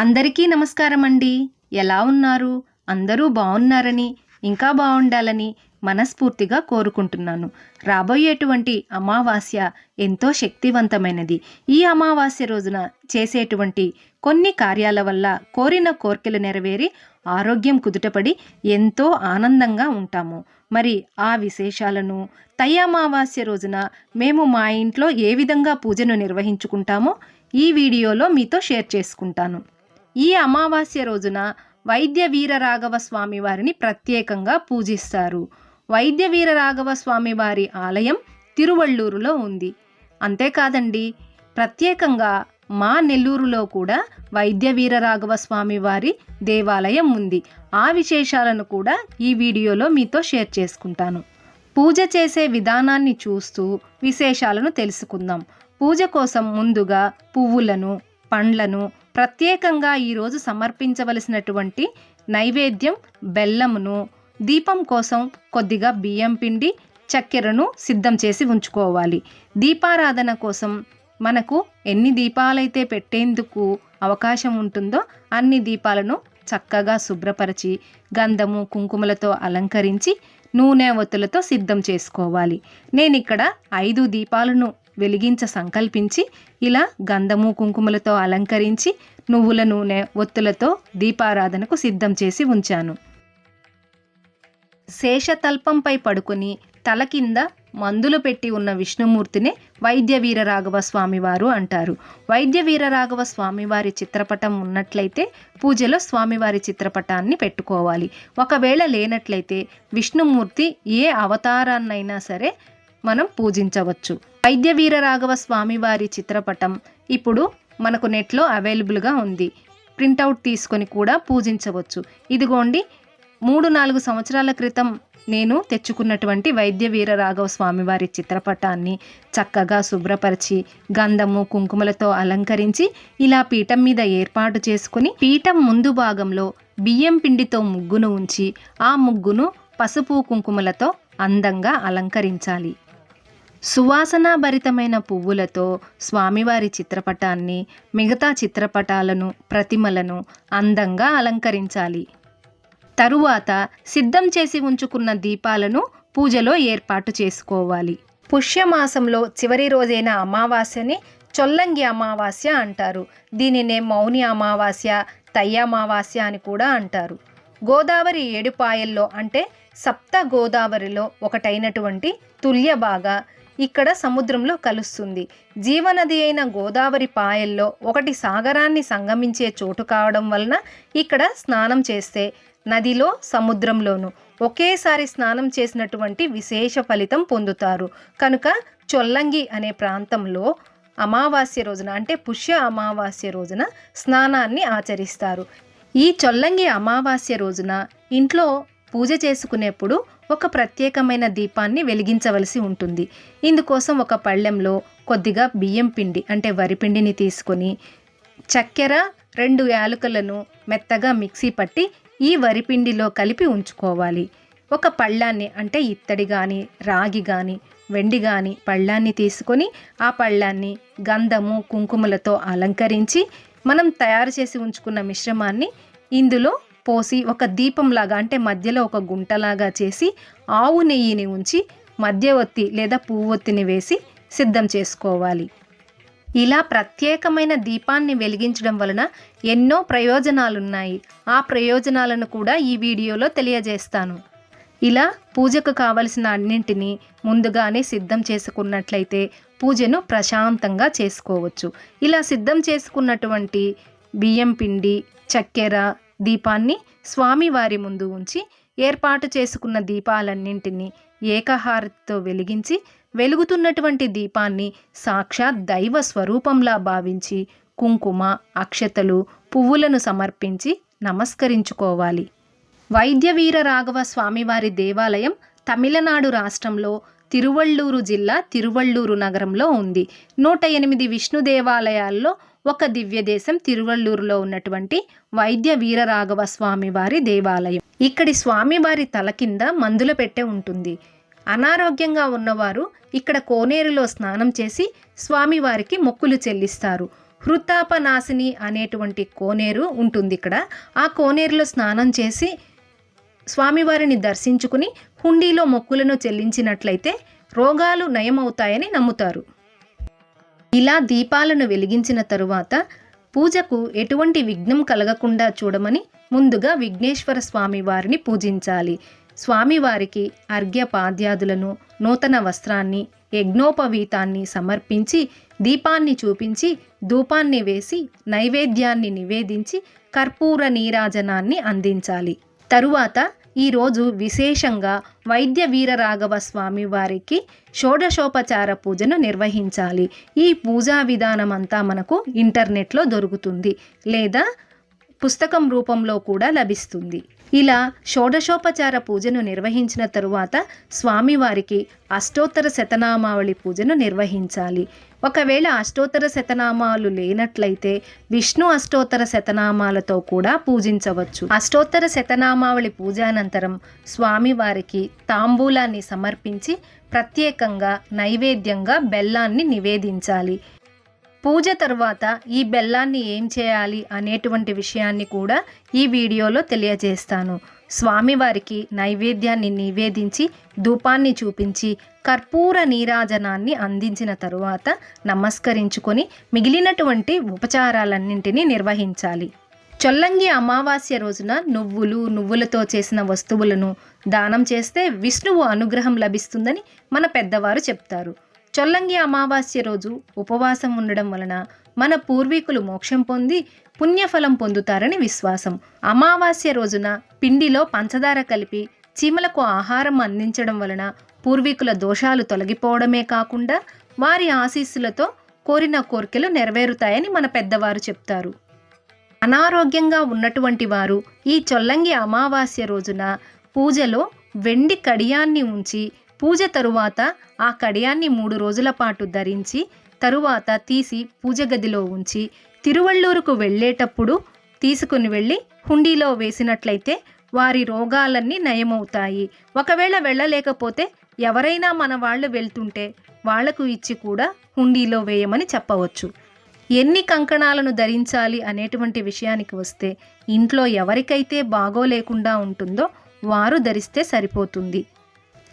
అందరికీ నమస్కారం అండి ఎలా ఉన్నారు? అందరూ బాగున్నారని ఇంకా బాగుండాలని మనస్ఫూర్తిగా కోరుకుంటున్నాను. రాబోయేటువంటి అమావాస్య ఎంతో శక్తివంతమైనది. ఈ అమావాస్య రోజున చేసేటువంటి కొన్ని కార్యాల వల్ల కోరిన కోర్కెలు నెరవేరి ఆరోగ్యం కుదుటపడి ఎంతో ఆనందంగా ఉంటాము. మరి ఆ విశేషాలను తై అమావాస్య రోజున మేము మా ఇంట్లో ఏ విధంగా పూజను నిర్వహించుకుంటామో ఈ వీడియోలో మీతో షేర్ చేసుకుంటాను. ఈ అమావాస్య రోజున వైద్య వీరరాఘవ స్వామి వారిని ప్రత్యేకంగా పూజిస్తారు. వైద్య వీరరాఘవ స్వామి వారి ఆలయం తిరువళ్ళూరులో ఉంది. అంతేకాదండి ప్రత్యేకంగా మా నెల్లూరులో కూడా వైద్య వీరరాఘవ స్వామి వారి దేవాలయం ఉంది. ఆ విశేషాలను కూడా ఈ వీడియోలో మీతో షేర్ చేసుకుంటాను. పూజ చేసే విధానాన్ని చూస్తూ విశేషాలను తెలుసుకుందాం. పూజ కోసం ముందుగా పువ్వులను పండ్లను ప్రత్యేకంగా ఈరోజు సమర్పించవలసినటువంటి నైవేద్యం బెల్లమును దీపం కోసం కొద్దిగా బియ్యం పిండి చక్కెరను సిద్ధం చేసి ఉంచుకోవాలి. దీపారాధన కోసం మనకు ఎన్ని దీపాలైతే పెట్టేందుకు అవకాశం ఉంటుందో అన్ని దీపాలను చక్కగా శుభ్రపరిచి గంధము కుంకుమలతో అలంకరించి నూనె ఒత్తులతో సిద్ధం చేసుకోవాలి. నేను ఇక్కడ ఐదు దీపాలను వెలిగించ సంకల్పించి ఇలా గంధము కుంకుమలతో అలంకరించి నువ్వుల నూనె ఒత్తులతో దీపారాధనకు సిద్ధం చేసి ఉంచాను. శేషతల్పంపై పడుకొని తల కింద మందులు పెట్టి ఉన్న విష్ణుమూర్తిని వైద్య వీరరాఘవ స్వామివారు అంటారు. వైద్య వీరరాఘవ స్వామివారి చిత్రపటం ఉన్నట్లయితే పూజలో స్వామివారి చిత్రపటాన్ని పెట్టుకోవాలి. ఒకవేళ లేనట్లయితే విష్ణుమూర్తి ఏ అవతారాన్నైనా సరే మనం పూజించవచ్చు. వైద్య వీరరాఘవ స్వామి స్వామివారి చిత్రపటం ఇప్పుడు మనకు నెట్లో అవైలబుల్గా ఉంది. ప్రింటౌట్ తీసుకొని కూడా పూజించవచ్చు. ఇదిగోండి మూడు నాలుగు సంవత్సరాల క్రితం నేను తెచ్చుకున్నటువంటి వైద్య వీర రాఘవ స్వామివారి చిత్రపటాన్ని చక్కగా శుభ్రపరిచి గంధము కుంకుమలతో అలంకరించి ఇలా పీఠం మీద ఏర్పాటు చేసుకుని పీఠం ముందు భాగంలో బియ్యం పిండితో ముగ్గును ఉంచి ఆ ముగ్గును పసుపు కుంకుమలతో అందంగా అలంకరించాలి. సువాసనాభరితమైన పువ్వులతో స్వామివారి చిత్రపటాన్ని మిగతా చిత్రపటాలను ప్రతిమలను అందంగా అలంకరించాలి. తరువాత సిద్ధం చేసి ఉంచుకున్న దీపాలను పూజలో ఏర్పాటు చేసుకోవాలి. పుష్యమాసంలో చివరి రోజైన అమావాస్యని చొల్లంగి అమావాస్య అంటారు. దీనినే మౌని అమావాస్య తయ్య అమావాస్య అని కూడా అంటారు. గోదావరి ఏడుపాయల్లో అంటే సప్త గోదావరిలో ఒకటైనటువంటి తుల్యబాగా ఇక్కడ సముద్రంలో కలుస్తుంది. జీవనది అయిన గోదావరి పాయల్లో ఒకటి సాగరాన్ని సంగమించే చోటు కావడం వలన ఇక్కడ స్నానం చేస్తే నదిలో సముద్రంలోను ఒకేసారి స్నానం చేసినటువంటి విశేష ఫలితం పొందుతారు. కనుక చొల్లంగి అనే ప్రాంతంలో అమావాస్య రోజున అంటే పుష్య అమావాస్య రోజున స్నానాన్ని ఆచరిస్తారు. ఈ చొల్లంగి అమావాస్య రోజున ఇంట్లో పూజ చేసుకునేప్పుడు ఒక ప్రత్యేకమైన దీపాన్ని వెలిగించవలసి ఉంటుంది. ఇందుకోసం ఒక పళ్ళెంలో కొద్దిగా బియ్యం పిండి అంటే వరిపిండిని తీసుకొని చక్కెర రెండు యాలకులను మెత్తగా మిక్సీ పట్టి ఈ వరిపిండిలో కలిపి ఉంచుకోవాలి. ఒక పళ్ళాన్ని అంటే ఇత్తడి కానీ రాగి కానీ వెండి కానీ పళ్ళాన్ని తీసుకొని ఆ పళ్ళాన్ని గంధము కుంకుమలతో అలంకరించి మనం తయారు చేసి ఉంచుకున్న మిశ్రమాన్ని ఇందులో పోసి ఒక దీపంలాగా అంటే మధ్యలో ఒక గుంటలాగా చేసి ఆవు నెయ్యిని ఉంచి మధ్య ఒత్తి లేదా పువ్వొత్తిని వేసి సిద్ధం చేసుకోవాలి. ఇలా ప్రత్యేకమైన దీపాన్ని వెలిగించడం వలన ఎన్నో ప్రయోజనాలున్నాయి. ఆ ప్రయోజనాలను కూడా ఈ వీడియోలో తెలియజేస్తాను. ఇలా పూజకు కావలసిన అన్నింటినీ ముందుగానే సిద్ధం చేసుకున్నట్లయితే పూజను ప్రశాంతంగా చేసుకోవచ్చు. ఇలా సిద్ధం చేసుకున్నటువంటి బియ్యం పిండి చక్కెర దీపాన్ని స్వామివారి ముందు ఉంచి ఏర్పాటు చేసుకున్న దీపాలన్నింటినీ ఏకహారతితో వెలిగించి వెలుగుతున్నటువంటి దీపాన్ని సాక్షాత్ దైవ స్వరూపంలా భావించి కుంకుమ అక్షతలు పువ్వులను సమర్పించి నమస్కరించుకోవాలి. వైద్యవీర రాఘవ స్వామివారి దేవాలయం తమిళనాడు రాష్ట్రంలో తిరువళ్ళూరు జిల్లా తిరువళ్ళూరు నగరంలో ఉంది. నూట ఎనిమిది విష్ణు దేవాలయాల్లో ఒక దివ్యదేశం తిరువళ్ళూరులో ఉన్నటువంటి వైద్య వీరరాఘవ స్వామివారి దేవాలయం. ఇక్కడి స్వామివారి తల కింద మందుల పెట్టె ఉంటుంది. అనారోగ్యంగా ఉన్నవారు ఇక్కడ కోనేరులో స్నానం చేసి స్వామివారికి మొక్కులు చెల్లిస్తారు. హృతాపనాశిని అనేటువంటి కోనేరు ఉంటుంది ఇక్కడ. ఆ కోనేరులో స్నానం చేసి స్వామివారిని దర్శించుకుని హుండీలో మొక్కులను చెల్లించినట్లయితే రోగాలు నయమవుతాయని నమ్ముతారు. ఇలా దీపాలను వెలిగించిన తరువాత పూజకు ఎటువంటి విఘ్నం కలగకుండా చూడమని ముందుగా విఘ్నేశ్వర స్వామి వారిని పూజించాలి. స్వామివారికి అర్ఘ్య పాద్యాదులను నూతన వస్త్రాన్ని యజ్ఞోపవీతాన్ని సమర్పించి దీపాన్ని చూపించి ధూపాన్ని వేసి నైవేద్యాన్ని నివేదించి కర్పూర నీరాజనాన్ని అందించాలి. తరువాత ఈరోజు విశేషంగా వైద్య వీరరాఘవ స్వామి వారికి షోడశోపచార పూజను నిర్వహించాలి. ఈ పూజా విధానం అంతా మనకు ఇంటర్నెట్లో దొరుకుతుంది లేదా పుస్తకం రూపంలో కూడా లభిస్తుంది. ఇలా షోడశోపచార పూజను నిర్వహించిన తరువాత స్వామివారికి అష్టోత్తర శతనామావళి పూజను నిర్వహించాలి. ఒకవేళ అష్టోత్తర శతనామాలు లేనట్లయితే విష్ణు అష్టోత్తర శతనామాలతో కూడా పూజించవచ్చు. అష్టోత్తర శతనామావళి పూజానంతరం స్వామివారికి తాంబూలాన్ని సమర్పించి ప్రత్యేకంగా నైవేద్యంగా బెల్లాన్ని నివేదించాలి. పూజ తర్వాత ఈ బెల్లాన్ని ఏం చేయాలి అనేటువంటి విషయాన్ని కూడా ఈ వీడియోలో తెలియజేస్తాను. స్వామివారికి నైవేద్యాన్ని నివేదించి ధూపాన్ని చూపించి కర్పూర నీరాజనాన్ని అందించిన తరువాత నమస్కరించుకొని మిగిలినటువంటి ఉపచారాలన్నింటినీ నిర్వహించాలి. చొల్లంగి అమావాస్య రోజున నువ్వులు నువ్వులతో చేసిన వస్తువులను దానం చేస్తే విష్ణువు అనుగ్రహం లభిస్తుందని మన పెద్దవారు చెప్తారు. చొల్లంగి అమావాస్య రోజు ఉపవాసం ఉండడం వలన మన పూర్వీకులు మోక్షం పొంది పుణ్యఫలం పొందుతారని విశ్వాసం. అమావాస్య రోజున పిండిలో పంచదార కలిపి చీమలకు ఆహారం అందించడం వలన పూర్వీకుల దోషాలు తొలగిపోవడమే కాకుండా వారి ఆశీస్సులతో కోరిన కోరికలు నెరవేరుతాయని మన పెద్దవారు చెప్తారు. అనారోగ్యంగా ఉన్నటువంటి వారు ఈ చొల్లంగి అమావాస్య రోజున పూజలో వెండి కడియాన్ని ఉంచి పూజ తరువాత ఆ కడియాన్ని మూడు రోజుల పాటు ధరించి తరువాత తీసి పూజ గదిలో ఉంచి తిరువళ్ళూరుకు వెళ్ళేటప్పుడు తీసుకుని వెళ్ళి హుండీలో వేసినట్లయితే వారి రోగాలన్నీ నయమవుతాయి. ఒకవేళ వెళ్ళలేకపోతే ఎవరైనా మన వాళ్ళు వెళ్తుంటే వాళ్ళకు ఇచ్చి కూడా హుండీలో వేయమని చెప్పవచ్చు. ఎన్ని కంకణాలను ధరించాలి అనేటువంటి విషయానికి వస్తే ఇంట్లో ఎవరికైతే బాగోలేకుండా ఉంటుందో వారు ధరిస్తే సరిపోతుంది.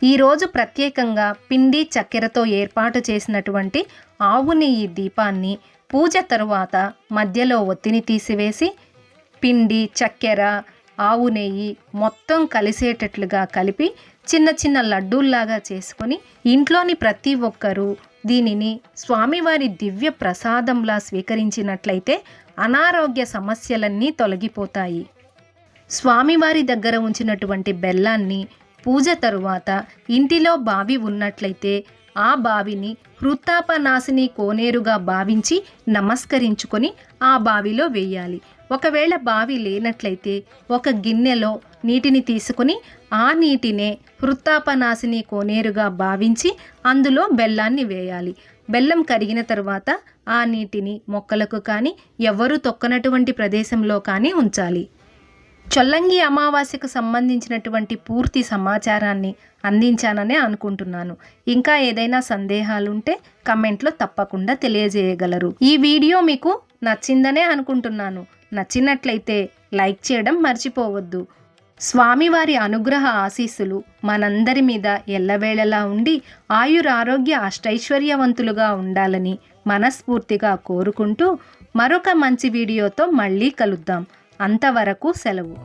ఈరోజు ప్రత్యేకంగా పిండి చక్కెరతో ఏర్పాటు చేసినటువంటి ఆవు నెయ్యి దీపాన్ని పూజ తరువాత మధ్యలో ఒత్తిని తీసివేసి పిండి చక్కెర ఆవు నెయ్యి మొత్తం కలిసేటట్లుగా కలిపి చిన్న చిన్న లడ్డూల్లాగా చేసుకొని ఇంట్లోని ప్రతి ఒక్కరూ దీనిని స్వామివారి దివ్య ప్రసాదంలా స్వీకరించినట్లయితే అనారోగ్య సమస్యలన్నీ తొలగిపోతాయి. స్వామివారి దగ్గర ఉంచినటువంటి బెల్లాన్ని పూజ తరువాత ఇంటిలో బావి ఉన్నట్లయితే ఆ బావిని హృత్తాపనాశిని కోనేరుగా భావించి నమస్కరించుకొని ఆ బావిలో వేయాలి. ఒకవేళ బావి లేనట్లయితే ఒక గిన్నెలో నీటిని తీసుకుని ఆ నీటినే హృత్తాపనాశిని కోనేరుగా భావించి అందులో బెల్లాన్ని వేయాలి. బెల్లం కరిగిన తర్వాత ఆ నీటిని మొక్కలకు కానీ ఎవరు తొక్కనటువంటి ప్రదేశంలో కానీ ఉంచాలి. చొల్లంగి అమావాస్యకు సంబంధించినటువంటి పూర్తి సమాచారాన్ని అందించాననే అనుకుంటున్నాను. ఇంకా ఏదైనా సందేహాలుంటే కమెంట్లో తప్పకుండా తెలియజేయగలరు. ఈ వీడియో మీకు నచ్చిందనే అనుకుంటున్నాను. నచ్చినట్లయితే లైక్ చేయడం మర్చిపోవద్దు. స్వామివారి అనుగ్రహ ఆశీస్సులు మనందరి మీద ఎల్లవేళలా ఉండి ఆయురారోగ్య అష్టైశ్వర్యవంతులుగా ఉండాలని మనస్ఫూర్తిగా కోరుకుంటూ మరొక మంచి వీడియోతో మళ్ళీ కలుద్దాం. అంతవరకు సెలవు.